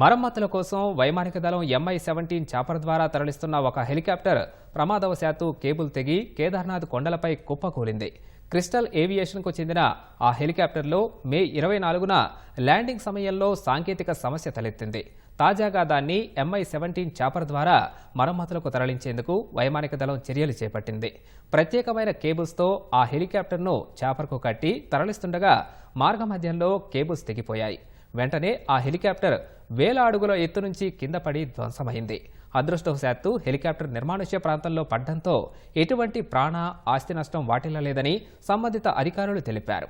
మరమ్మతుల కోసం వైమానిక దళం ఎంఐ సెవెంటీన్ చాపర్ ద్వారా తరలిస్తున్న ఒక హెలికాప్టర్ ప్రమాదవశాత్తు కేబుల్ తెగి కేదార్నాథ్ కొండలపై కుప్పకూలింది. క్రిస్టల్ ఏవియేషన్కు చెందిన ఆ హెలికాప్టర్లో మే ఇరవై నాలుగున ల్యాండింగ్ సమయంలో సాంకేతిక సమస్య తలెత్తింది. తాజాగా దాన్ని ఎంఐ సెవెంటీన్ చాపర్ ద్వారా మరమ్మతులకు తరలించేందుకు వైమానిక దళం చర్యలు చేపట్టింది. ప్రత్యేకమైన కేబుల్స్తో ఆ హెలికాప్టర్ను చాపర్కు కట్టి తరలిస్తుండగా మార్గమధ్యంలో కేబుల్స్ తెగిపోయాయి. వెంటనే ఆ హెలికాప్టర్ వేల అడుగుల ఎత్తు నుంచి కింద పడి ధ్వంసమైంది అదృష్టవశాత్తు హెలికాప్టర్ నిర్మానుష్య ప్రాంతంలో పడ్డంతో ఎటువంటి ప్రాణ ఆస్తి నష్టం వాటిల్లలేదని సంబంధిత అధికారులు తెలిపారు.